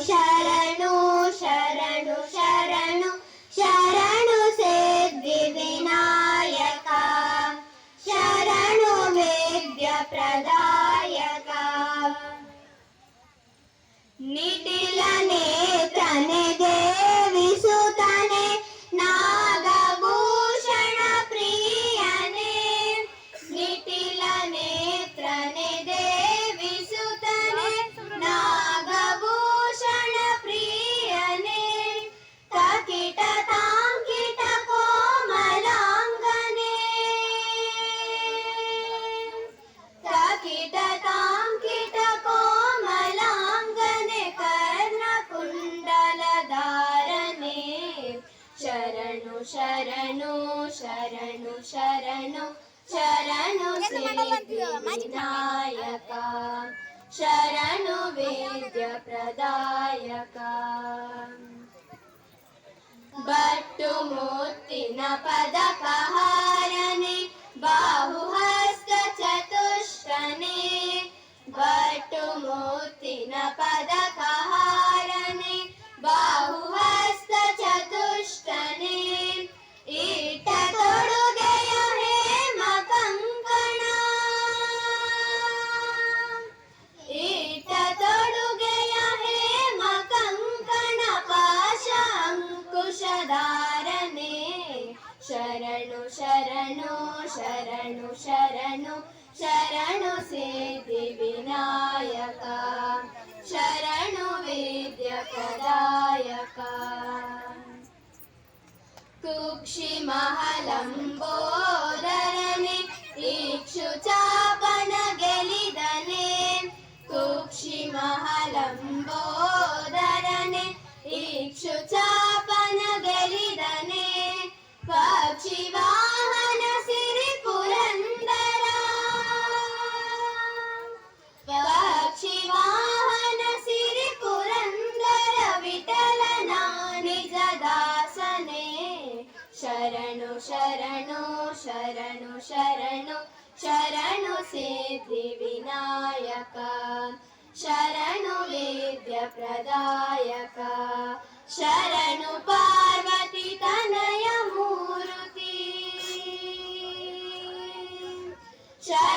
ಶರಣು ಶರಣು ಶರಣು ಶರಣು ಸೇದ್ವಿ ವಿನಾಯಕ. ಶರಣು ವೇದ್ಯ ಪ್ರದಾಯಕ. ಶರಣು ಶರಣು ಶರಣು ಶರಣು ಶರಣು ಸಿದ್ಧಿ ವಿನಾಯಕ ಶರಣು ವೇದ್ಯ ಪ್ರದಾಯಕ ಬಟ್ಟು ಮುತ್ತಿನ ಪದಕ ಹಾರನೆ ಬಾಹುಹಸ್ತ ಚತುಷ್ಟನೆ ಬಟ್ಟು ಮುತ್ತಿನ ಪದಕ ಶರಣು ಶರಣು ಶರಣು ಸಿದ್ಧಿ ವಿನಾಯಕ ಶರಣು ವೇದ್ಯ ಪ್ರದಾಯಕ. ಕುಕ್ಷಿ ಮಹಲಂಬೋದರನೆ शरणु शरणु शरणु शरणु शरणु सिद्धिविनायक शरणु वेद्यप्रदायक शरणु पार्वती तनयमूर्ति मूर्ति।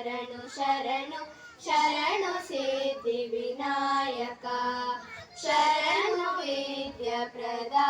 శరణు శరణు శరణు సిద్ధి వినాయక శరణు విద్య ప్రదా